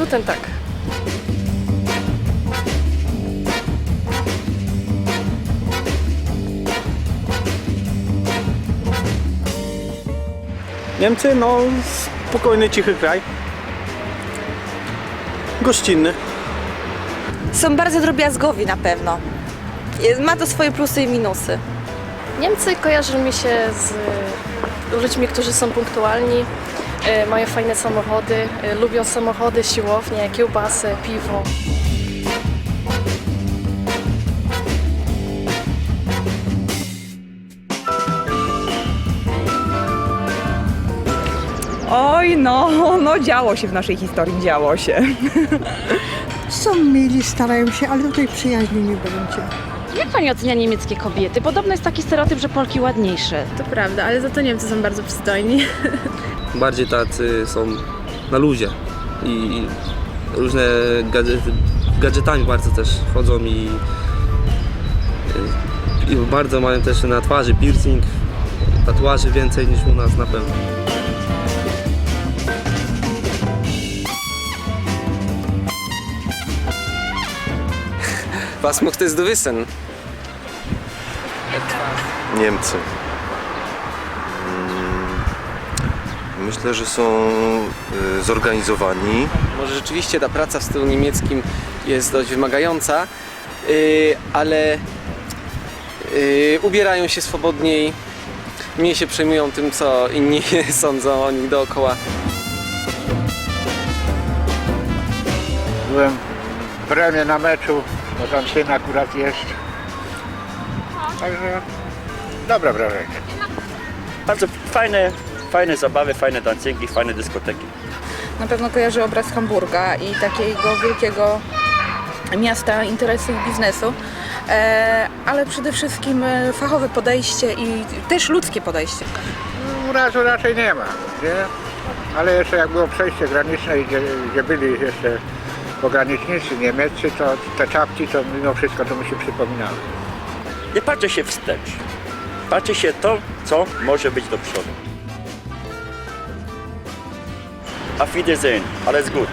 Guten tak. Niemcy, no spokojny, cichy kraj. Gościnny. Są bardzo drobiazgowi na pewno. Ma to swoje plusy i minusy. Niemcy kojarzą mi się z ludźmi, którzy są punktualni, mają fajne samochody, e, lubią samochody, siłownie, kiełbasy, piwo. Oj, no, no działo się w naszej historii, działo się. Są mili, starają się, ale tutaj przyjaźni nie będzie. Jak pani ocenia niemieckie kobiety? Podobno jest taki stereotyp, że Polki ładniejsze. To prawda, ale za to Niemcy są bardzo przystojni. bardziej tacy są na luzie i różne gadżety, gadżetami bardzo też chodzą i, i bardzo mają też na twarzy piercing, tatuaży więcej niż u nas na pewno. Was möchtest du wissen? Niemcy. Myślę, że są y, zorganizowani. Może rzeczywiście ta praca w stylu niemieckim jest dość wymagająca, yy, ale yy, ubierają się swobodniej, mniej się przejmują tym, co inni sądzą o nich dookoła. Byłem w Bremie na meczu, bo tam syn akurat jest. Także dobre wrażenie. Bardzo fajne, fajne zabawy, fajne dancingi, fajne dyskoteki. Na pewno kojarzy obraz Hamburga i takiego wielkiego miasta interesu i biznesu, e, ale przede wszystkim e, fachowe podejście i też ludzkie podejście. U nas raczej nie ma, nie? Ale jeszcze jak było przejście graniczne, i gdzie, gdzie byli jeszcze pogranicznicy niemieccy, to te czapki to mimo wszystko to mi się przypominały. Nie patrzy się wstecz. Patrzy się to, co może być do przodu. Auf Wiedersehen. Alles gut.